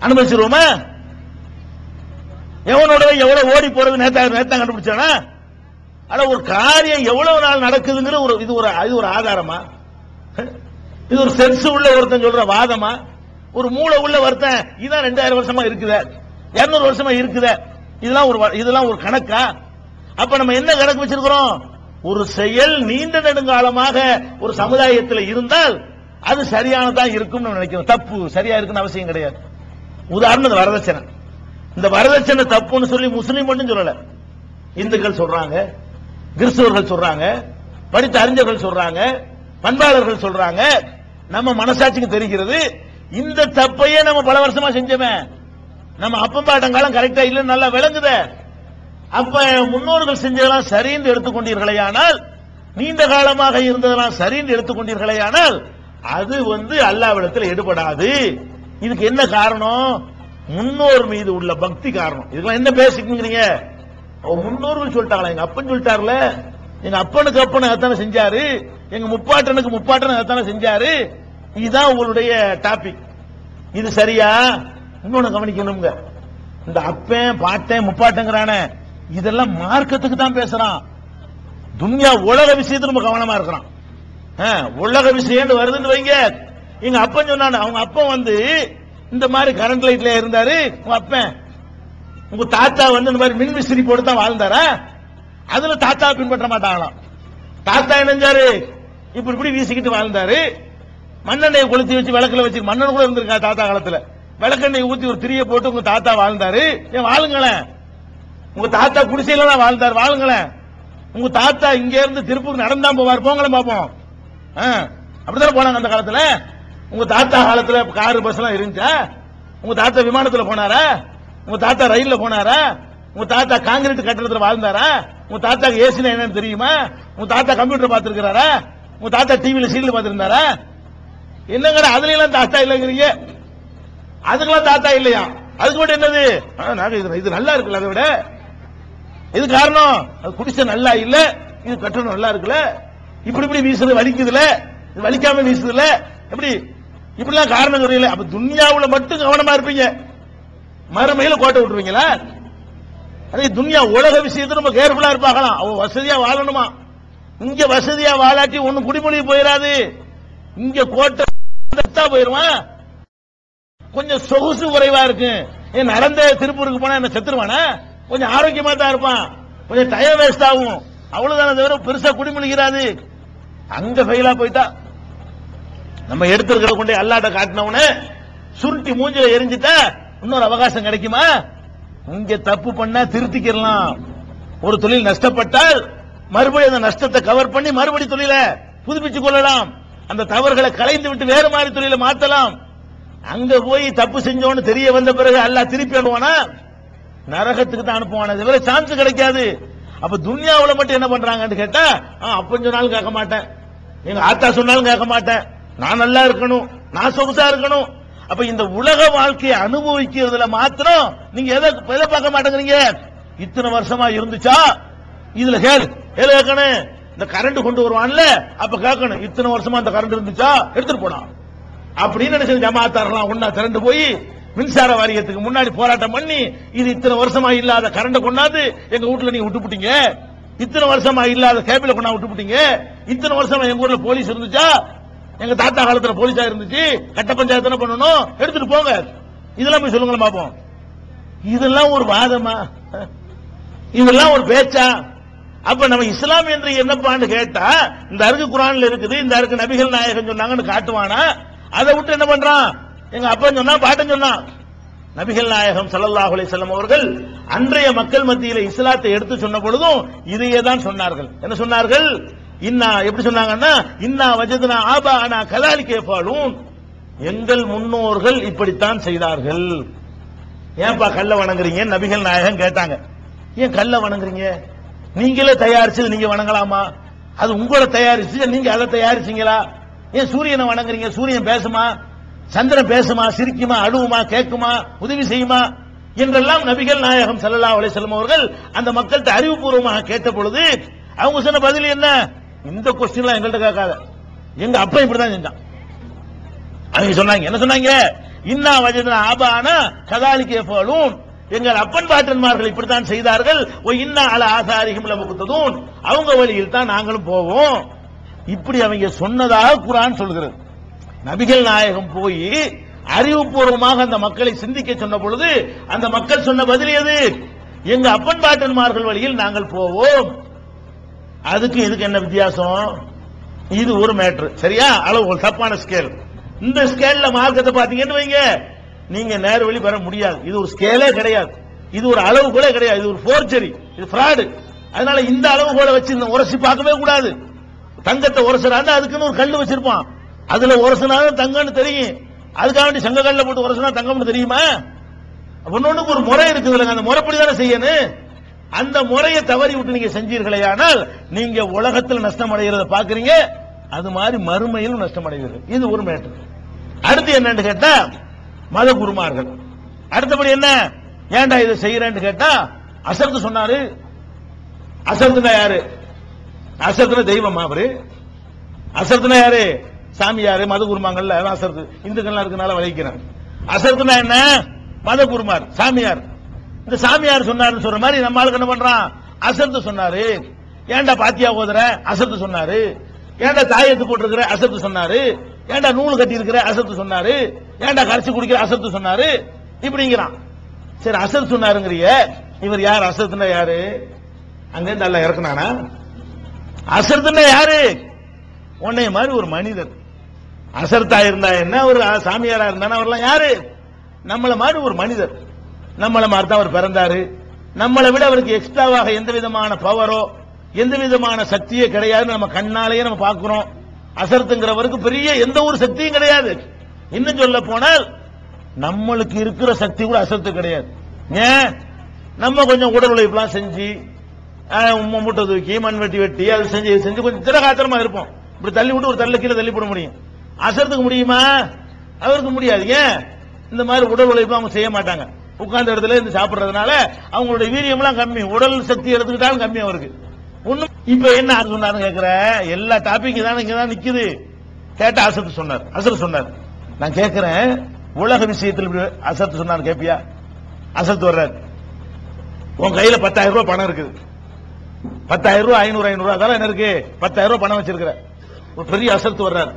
அனுமதிச்சிருவோமா? எவனோட எவ்வளவு ஓடி போறது நேத்தா நேத்தா கண்டுபிடிச்சானா? ஆனா ஒரு காரியம் எவ்வளவு நாள் நடக்குதுங்கிற ஒரு இது ஒரு இது ஒரு ஆதாரமா? இது ஒரு சென்ஸ் உள்ள ஒருத்தன் சொல்ற வாதமா? ஒரு மூளை உள்ள ஒருத்தன் இதான் ரெண்டாயிரம் வருஷமா இருக்குத. இருநூறு வருஷமா இருக்குத. இதெல்லாம் ஒரு இதெல்லாம் ஒரு கணக்கா? அப்ப நம்ம என்ன கணக்கு வச்சிருக்கிறோம்? ஒரு செயல் நீண்ட நெடுங்காலமாக ஒரு சமுதாயத்தில் இருந்தால் அது சரியானதா இருக்கும்னு நினைக்கிறோம். தப்பு சரியா இருக்குன்னு அவசியம் கிடையாது. உதாரணம் இந்த வரதட்சணை. இந்த வரதட்சணை தப்புன்னு சொல்லி முஸ்லீம் மட்டும் சொல்லல. இந்துக்கள் சொல்றாங்க கிறிஸ்தவர்கள் சொல்றாங்க படித்த அறிஞர்கள் சொல்றாங்க பண்பாளர்கள் சொல்றாங்க. நம்ம மனசாட்சிக்கு தெரிகிறது இந்த தப்பையே நம்ம பல வருஷமா செஞ்சோமே. நம்ம அப்பம்பாட்டங்காலம் கரெக்டா இல்லைன்னு நல்லா விளங்குத. அப்ப முன்னோர்கள் செஞ்சதெல்லாம் சரின்னு எடுத்துக்கொண்டீர்களேயானால் நீண்ட காலமாக இருந்ததெல்லாம் சரின்னு எடுத்துக்கொண்டீர்களேயானால் அது வந்து அல்லாவிடத்தில் எடுபடாது. இதுக்கு என்ன காரணம்? முன்னோர் மீது உள்ள பக்தி காரணம். இதுக்கெல்லாம் என்ன பேசிக்கிறீங்க முன்னோர்கள் சொல்லிட்டாங்களா? எங்க அப்பன் சொல்லிட்டாருல. எங்க அப்பனுக்கு அப்பனு அதானே செஞ்சாரு. எங்க முப்பாட்டனுக்கு முப்பாட்டனு அதானே செஞ்சாரு. இதுதான் உங்களுடைய டாபிக் இது சரியா? இன்னொன்னு கவனிக்கணுங்க. இந்த அப்பன் பாட்டேன் முப்பாட்டங்கிறானே இதெல்லாம் மார்க்கத்துக்கு தான் பேசுறான். துன்யா உலக விஷயத்துல நம்ம கவனமா இருக்கிறான். ஆ, உலக விஷயம் வருதுன்னு வைங்க. எங்க அப்பன் சொன்னான் அவங்க அப்பன் வந்து இந்த மாதிரி கரண்ட் லைட்ல இருந்தாரு உங்க அப்பன் உங்க தாத்தா வந்து இந்த மாதிரி மின் விசிறி போட்டு தான் வாழ்ந்தாரா? அதுல தாத்தா பின்பற்ற மாட்டாங்களாம். தாத்தா என்னஞ்சாரு இப்படி இப்படி வீசிக்கிட்டு வாழ்ந்தாரு. மண்ணெண்ணெயை கொளுத்தி வச்சு விளக்குல வச்சு மண்ணன் கூட இருந்திருக்கா தாத்தா காலத்துல? விளக்கெண்ணெய் ஊத்தி ஒரு திரிய போட்டு உங்க தாத்தா வாழ்ந்தாரு. ஏன் வாழுங்களேன். உங்க தாத்தா குடிசையில தான் வாழ்ந்தார். வாழுங்களேன். உங்க தாத்தா இங்க இருந்து திருப்பூர் நடந்தான் போவார். போங்களேன் பாப்போம். ஆ, அப்படித்தானே போனாங்க அந்த காலத்துல? உங்க தாத்தா காலத்துல காரு பஸ் எல்லாம் இருந்துச்சா? உங்க தாத்தா விமானத்துல போனாரா? உங்க தாத்தா ரயில்ல போனாரா? உங்க தாத்தா காங்கிரீட் கட்டடத்துல வாழ்ந்தாரா? உங்க தாத்தா ஏசினா என்னன்னு தெரியுமா? உங்க தாத்தா கம்ப்யூட்டர் பார்த்திருக்கிறாரா? உங்க தாத்தா டிவியில சீரியல் பார்த்திருந்தாரா? என்னங்கடா அதுல எல்லாம் தாத்தா இல்லைங்கிறீங்க. அதுக்கெல்லாம் தாத்தா இல்லையா? அதுக்கு மட்டும் என்னது? நாங்க இது இது நல்லா இருக்குல்ல அதை விட. இது காரணம் அது குடிச்ச நல்லா இல்ல இது கட்டணம் நல்லா இருக்குல்ல. இப்படி இப்படி வீசுறது வலிக்குதுல இது வலிக்காம வீசுதுல எப்படி? இப்படிலாம் காரணம் தெரியல. அப்ப துன்யாவுல மட்டும் கவனமா இருப்பீங்க. மறுமையில கோட்டை விட்டுருவீங்களா? அதே துன்யா உலக விஷயத்துல ரொம்ப கேர்ஃபுல்லா இருப்பாங்களாம் அவன் வசதியா வாழணுமா? இங்க வசதியா வாழாட்டி ஒண்ணும் குடிமொழி போயிடாது இங்க கோட்டை தான் போயிருவான் கொஞ்சம் சொகுசு குறைவா இருக்கு. ஏன் நடந்த திருப்பூருக்கு போனா என்ன செத்துருவானா? கொஞ்சம் ஆரோக்கியமா தான் இருப்பான். கொஞ்சம் டயம் வேஸ்ட் ஆகும். அவ்வளவுதானே தவிர பெருசா குடிமொழிகிறாது அங்க ஃபெயிலா போயிட்டா நம்ம எடுத்திருக்கிற கொண்டே அல்லாட்ட காட்டினவனே சுருட்டி மூஞ்சில எரிஞ்சிட்டா இன்னொரு அவகாசம் கிடைக்குமா? இங்க தப்பு பண்ணா திருத்திக்கிடலாம். ஒரு தொழில் நஷ்டப்பட்டால் மறுபடியும் அந்த நஷ்டத்தை கவர் பண்ணி மறுபடி தொழிலை புதுப்பிச்சு கொள்ளலாம். அந்த தவறுகளை களைந்து விட்டு வேற மாதிரி தொழிலை மாத்தலாம். அங்க போய் தப்பு செஞ்சோன்னு தெரிய வந்த பிறகு அல்லாஹ் திருப்பி அனுப்புவானா? நரகத்துக்கு தான் அனுப்புவானே? தவிர சான்ஸ் கிடைக்காது. அப்ப துன்யாவில் மட்டும் என்ன பண்றாங்கன்னு கேட்டா ஆ, அப்பன் சொன்னாலும் கேட்க மாட்டேன். எங்க ஆத்தா சொன்னாலும் கேட்க மாட்டேன். நான் நல்லா இருக்கணும் நான் சொகுசா இருக்கணும். அப்ப இந்த உலக வாழ்க்கையை அனுபவிக்கிறதுல மாத்திரம் நீங்க எதை எதை பார்க்க மாட்டேங்கிறீங்க? இத்தனை வருஷமா இருந்துச்சா? இதுல கேளு ஏழு கேட்கணும்? இந்த கரண்ட் கொண்டு வருவான்ல அப்ப கேட்கணும் இத்தனை வருஷமா இந்த கரண்ட் இருந்துச்சா? எடுத்துட்டு போனான் அப்படின்னு நினைச்சு ஜமாத்தாரெல்லாம் ஒன்னா திரண்டு போய் மின்சார வாரியத்துக்கு முன்னாடி போராட்டம் பண்ணி இது இத்தனை வருஷமா இல்லாத கரண்ட் கொண்டாந்து எங்க வீட்டுல நீங்க விட்டுப்புட்டீங்க இத்தனை வருஷமா இல்லாத கேபிள கொண்டா விட்டுப்புட்டீங்க இத்தனை வருஷமா எங்க ஊர்ல போலீஸ் இருந்துச்சா? எங்க தாத்தா காலத்துல போலீஸா இருந்துச்சு கட்ட பஞ்சாயத்து என்ன பண்ணணும்? எடுத்துட்டு போங்க. இதெல்லாம் போய் சொல்லுங்களேன் பாப்போம். இதெல்லாம் ஒரு வாதமா? இதெல்லாம் ஒரு பேச்சா? அப்ப நம்ம இஸ்லாம் என்று என்னப்பான்னு கேட்டா இந்த அருக்கு குரான்ல இருக்குது இந்த அருக்கு நபிகள் நாயகன் சொன்னாங்கன்னு காட்டுவானா? அதை விட்டு என்ன பண்றான்? எங்க அப்பன் சொன்னா பாட்டன் சொன்னான் நபிகள் நாயகம் சல்லாஹ் அலிசல்லம் அவர்கள் அன்றைய மக்கள் மத்தியில இஸ்லாத்தை எடுத்து சொன்ன பொழுதும் இதையே தான் சொன்னார்கள். என்ன சொன்னார்கள்? இன்னா எப்படி சொன்னாங்கன்னா இன்னா வஜதுனா ஆபா அனா கலாலி கேப்பாலும் எங்கள் முன்னோர்கள் இப்படித்தான் செய்தார்கள். ஏன்பா கல்ல வணங்குறீங்க? நபிகள் நாயகம் கேட்டாங்க. ஏன் கல்ல வணங்குறீங்க? நீங்களே தயாரிச்சது நீங்க வணங்கலாமா? அது உங்களை தயாரிச்சு நீங்க அதை தயாரிச்சீங்களா? ஏன் சூரியனை வணங்குறீங்க? சூரியன் பேசுமா? சந்திரன் பேசுமா? சிரிக்குமா? அழுவுமா? கேட்குமா? உதவி செய்யுமா? என்றெல்லாம் நபிகள் நாயகம் ஸல்லல்லாஹு அலைஹி வஸல்லம் அவர்கள் அந்த மக்கள்கிட்ட அறிவுபூர்வமாக கேட்ட பொழுது அவங்க சொன்ன பதில் என்ன? இந்த கொஸ்டின்லாம் எங்கள்கிட்ட கேட்காத. எங்க அப்பா இப்படிதான் செஞ்சான். அவங்க சொன்னாங்க என்ன சொன்னாங்க? இன்னா வஜதன ஆபான கதாலிக்கே போலும் எங்கள் அப்பன் பாட்டன்மார்கள் இப்படித்தான் செய்தார்கள். ஓ இன்னா அல ஆசாரிகம் லமுகுத்ததும் அவங்க வழியில் தான் நாங்களும் போவோம். இப்படி அவங்க சொன்னதாக குரான் சொல்கிறது. நபிகள் நாயகம் போய் அறிவுபூர்வமாக அந்த மக்களை சிந்திக்க சொன்ன பொழுது அந்த மக்கள் சொன்ன பதில் எது? எங்க அப்பன் பாட்டன்மார்கள் வழியில் நாங்கள் போவோம். அதுக்கு இதுக்கு என்ன வித்தியாசம்? இது ஒரு மேட்ரு சரியா? அளவுகள் தப்பான ஸ்கேல் இந்த ஸ்கேல்ல மார்க்கத்தை பாத்தீங்கன்னு வைங்க. நீங்க நேர் வழி பெற முடியாது. இது ஒரு ஸ்கேலே கிடையாது. இது ஒரு அளவு கூட கிடையாது. இது ஒரு ஃபோர்ஜரி இது ஃப்ராடு அதனால இந்த அளவுகோலை வச்சு இந்த உரசி பார்க்கவே கூடாது. தங்கத்தை உரசுறாங்க அதுக்குன்னு ஒரு கல் வச்சிருப்பான். அதுல உரசுனாலும் தங்கம்னு தெரியும். அதுக்காக வேண்டி சங்க கல்ல போட்டு உரசுனா தங்கம்னு தெரியுமா? ஒன்னொன்னுக்கு ஒரு முறை இருக்குது அந்த முறைப்படி தானே செய்யணும்? அந்த முறையை தவறி விட்டு நீங்க செஞ்சீர்களே ஆனால் நீங்க உலகத்தில் நஷ்டம் அடைகிறத பாக்குறீங்க அது மாதிரி மறுமையிலும் நஷ்டம் அடைவீர்கள் இது ஒரு மேட்டர் அடுத்து என்னன்னு கேட்டா மத குருமார்கள் அடுத்தபடி என்ன? ஏன்டா இதை செய்யறேன்னு கேட்டா அசர்த்து சொன்னாரு. அசர்த்துனா யாரு? அசர்த்துனா தெய்வம் அவரு? அசர்த்துனா யாரு? சாமியாரு மத குருமாங்கள்ல அசத்து அசர்த்து. இந்துக்கள்லாம் இருக்கனால வலிக்கிறாங்க. அசர்த்துனா என்ன? மத குருமார் சாமியார். இந்த சாமியார் சொன்னாருன்னு சொல்ற மாதிரி நம்ம ஆளுக்கு என்ன பண்றான்? அசத்து சொன்னாரு. ஏன்டா பாத்தியா ஓதுற? அசத்து சொன்னாரு. ஏன்டா தாயத்து போட்டிருக்கிற? அசத்து சொன்னாரு. ஏன்டா நூல் கட்டி இருக்கிற அசத்து சொன்னாரு. ஏன்டா கரைச்சி குடிக்கிற? அசத்து சொன்னாரு. இப்படிங்கிறான். சரி அசத்து சொன்னாருங்கிறிய. இவர் யார்? அசத்துனா யாரு? அங்கே நல்லா அல்ல இறக்குனானா? அசத்துனா யாரு? உன்னைய மாதிரி ஒரு மனிதர் அசர்த்தா இருந்தா என்ன? ஒரு சாமியாரா இருந்தானா? அவர்லாம் யாரு? நம்மள மாதிரி ஒரு மனிதர். நம்மளை மாதிரி தான் அவர் பிறந்தாரு. நம்மளை விட அவருக்கு எக்ஸ்ட்ராவாக எந்த விதமான பவரோ எந்த விதமான சக்தியே கிடையாது நம்ம கண்ணாலேயே நம்ம பார்க்கிறோம். அசரத்துங்கிறவருக்கு பெரிய எந்த ஒரு சக்தியும் கிடையாது. இன்னும் சொல்ல போனால் நம்மளுக்கு இருக்கிற சக்தி கூட அசரத்து கிடையாது. ஏன்? நம்ம கொஞ்சம் உடல் உழைப்புலாம் செஞ்சு உம்மை மூட்டை தூக்கி மண் வெட்டி வெட்டி அது செஞ்சு இது செஞ்சு கொஞ்சம் திடகாத்திரமா இருப்போம். இப்படி தள்ளி விட்டு ஒரு தள்ள கீழே தள்ளி போட முடியும். அசரத்துக்கு முடியுமா? அவருக்கு முடியாது. ஏன்? இந்த மாதிரி உடல் உழைப்பு அவங்க செய்ய மாட்டாங்க. உட்கார்ந்த இடத்துல இருந்து சாப்பிடுறதுனால அவங்களுடைய வீரியம்லாம் கம்மி. உடல் சக்தி எடுத்துக்கிட்டாலும் கம்மி அவருக்கு. ஒண்ணும் இப்ப என்ன ஆசை சொன்னாரு கேக்குற? எல்லா டாபிக் தானே இங்கே தான் நிக்குது. கேட்ட அசத்து சொன்னார். அசத்து சொன்னார். நான் கேட்கிறேன் உலக விஷயத்தில் இப்படி அசத்து சொன்னார் கேப்பியா? அசத்து வர்றாரு. உன் கையில பத்தாயிரம் ரூபாய் பணம் இருக்குது. பத்தாயிரம் ரூபாய் ஐநூறு ஐநூறு அதெல்லாம் என்ன இருக்கு? பத்தாயிரம் ரூபாய் பணம் வச்சிருக்கிற. ஒரு பெரிய அசத்து வர்றாரு.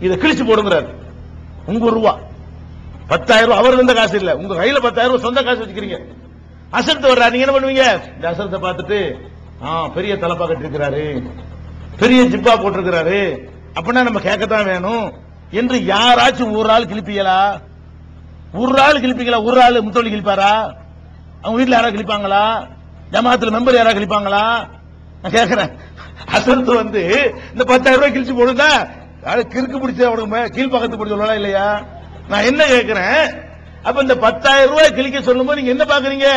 இதை கிழிச்சு போடுங்கிறார். உங்க ரூபா பத்தாயிரம் ரூபாய் அவர் இருந்த காசு இல்ல. உங்க கையில பத்தாயிரம் ரூபாய் சொந்த காசு வச்சுக்கிறீங்க. அசரத்து வர்றாரு நீங்க என்ன பண்ணுவீங்க? இந்த அசரத்தை பார்த்துட்டு ஆ பெரிய தலப்பா கட்டிருக்கிறாரு பெரிய ஜிப்பா போட்டிருக்கிறாரு. அப்படின்னா நம்ம கேட்கத்தான் வேணும். என்று யாராச்சும் ஒரு ஆள் கிழிப்பீங்களா? ஒரு ஆள் கிழிப்பீங்களா? ஒரு ஆள் முத்தொழி கிழிப்பாரா? அவங்க வீட்டில் யாராவது கிழிப்பாங்களா? ஜமாத்துல மெம்பர் யாராவது கிழிப்பாங்களா? நான் கேட்கிறேன் அசரத்து வந்து இந்த பத்தாயிரம் ரூபாய் கிழிச்சு போடுதா? கிறுக்கு பிடிச்ச அவனுக்கு கீழ்பக்கத்து பிடிச்ச இல்லையா? நான் என்ன கேட்கிறேன் அப்ப இந்த பத்தாயிரம் ரூபாய் கிழிக்க சொல்லும்போது நீங்க என்ன பாக்குறீங்க?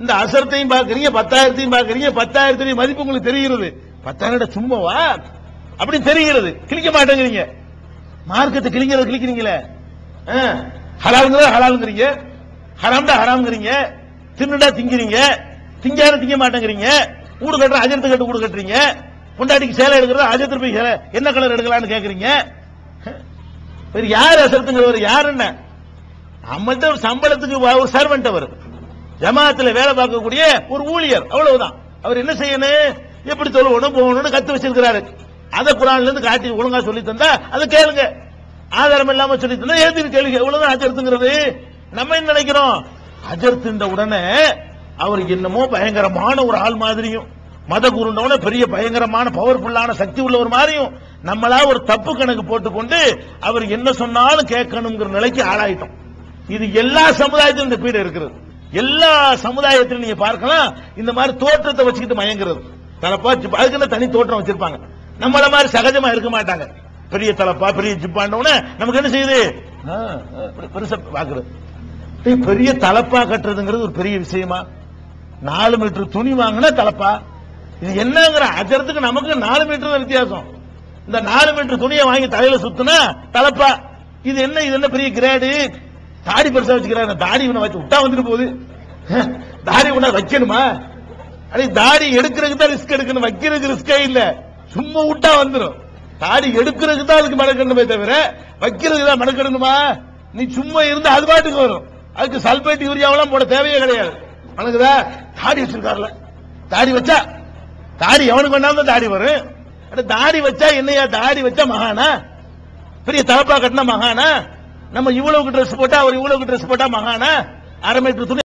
இந்த அசரத்தையும் பாக்குறீங்க பத்தாயிரத்தையும் பாக்குறீங்க பத்தாயிரத்தையும் மதிப்பு உங்களுக்கு தெரிகிறது. பத்தாயிரம் சும்மாவா? அப்படி தெரிகிறது. கிழிக்க மாட்டேங்கிறீங்க. மார்க்கத்தை கிழிங்கிறத கிழிக்கிறீங்களே. ஹலாலுங்கிறத ஹலாலுங்கிறீங்க. ஹராம்டா ஹராம்ங்கிறீங்க. தின்னுடா திங்கிறீங்க. திங்காத திங்க மாட்டேங்கிறீங்க. வீடு கட்டுற அஜரத்து கட்டு வீடு கட்டுறீங்க. பொண்டாட்டிக்கு சேலை எடுக்கிறத அஜரத்து போய் சேலை என்ன கலர் எடுக்கலாம்னு கேட்கறீங்க இவர் யார் அசரத்துங்கிறவர் யார் என்ன? நம்மள்ட்ட ஒரு சம்பளத்துக்கு ஒரு சர்வெண்ட் அவர் ஜமாத்துல வேலை பார்க்கக்கூடிய ஒரு ஊழியர் அவ்வளவுதான். அவர் என்ன செய்யணும்? எப்படி தொழுவணும் போகணும்னு கத்து வச்சிருக்கிறாரு. அதை குரான்ல இருந்து காட்டி ஒழுங்கா சொல்லி தந்தா அதை கேளுங்க. ஆதாரம் இல்லாம சொல்லி தந்தா ஏத்தி கேளுங்க. எவ்வளவுதான் அஜர்த்துங்கிறது நம்ம என்ன நினைக்கிறோம்? அஜர்த்துன்ற உடனே அவருக்கு என்னமோ பயங்கரமான ஒரு ஆள் மாதிரியும். மத குருண்டவன பெரிய பயங்கரமான பவர்ஃபுல்லான சக்தி உள்ளவர் மாதிரியும் நம்மளா ஒரு தப்பு கணக்கு போட்டுக்கொண்டு அவர் என்ன சொன்னாலும் கேட்கணுங்கிற நிலைக்கு ஆளாயிட்டோம். இது எல்லா சமுதாயத்திலும் இந்த பீடை இருக்கிறது. எல்லா சமுதாயத்திலும் நீங்க பார்க்கலாம் இந்த மாதிரி தோற்றத்தை வச்சுக்கிட்டு மயங்குறது. தலப்பா அதுக்குன்னு தனி தோற்றம் வச்சிருப்பாங்க. நம்மள மாதிரி சகஜமா இருக்க மாட்டாங்க. பெரிய தலப்பா பெரிய ஜிப்பாண்டவன நமக்கு என்ன செய்யுது? ஆ, பெருசா பாக்குறது. பெரிய தலப்பா கட்டுறதுங்கிறது ஒரு பெரிய விஷயமா? நாலு மீட்டர் துணி வாங்கினா தலப்பா. இது என்னங்கிற அஜரத்துக்கு நமக்கு நாலு மீட்டர் வித்தியாசம். இந்த நாலு மீட்டர் துணியை வாங்கி தலையில சுத்தினா தலப்பா. இது என்ன இது என்ன பெரிய கிரேடு தாடி பெருசா வச்சுக்கிறாங்க தாடி இவனை வச்சு விட்டா வந்துட்டு போகுது. தாடி உன வைக்கணுமா? அடே தாடி எடுக்கிறதுக்கு தான் ரிஸ்க் எடுக்கணும். வைக்கிறதுக்கு ரிஸ்கே இல்ல. சும்மா விட்டா வந்துடும் தாடி எடுக்கிறதுக்கு தான் அதுக்கு மடக்கணுமே தவிர வைக்கிறதுக்கு தான் மடக்கணுமா நீ சும்மா இருந்து அது பாட்டுக்கு வரும். அதுக்கு சல்பேட் யூரியாவெல்லாம் போட தேவையே கிடையாது. உனக்குதா தாடி வச்சிருக்காருல. தாடி வச்சா தாடி எவனுக்கு வேணாலும் தாடி வரும். தாடி வச்சா என்னையா? தாடி வச்சா மகானா? பெரிய தலப்பா கட்டின மகானா? நம்ம இவ்வளவுக்கு ட்ரெஸ் போட்டா அவர் இவ்வளவுக்கு ட்ரெஸ் போட்டா மகானா? அரை மீட்டர் துணி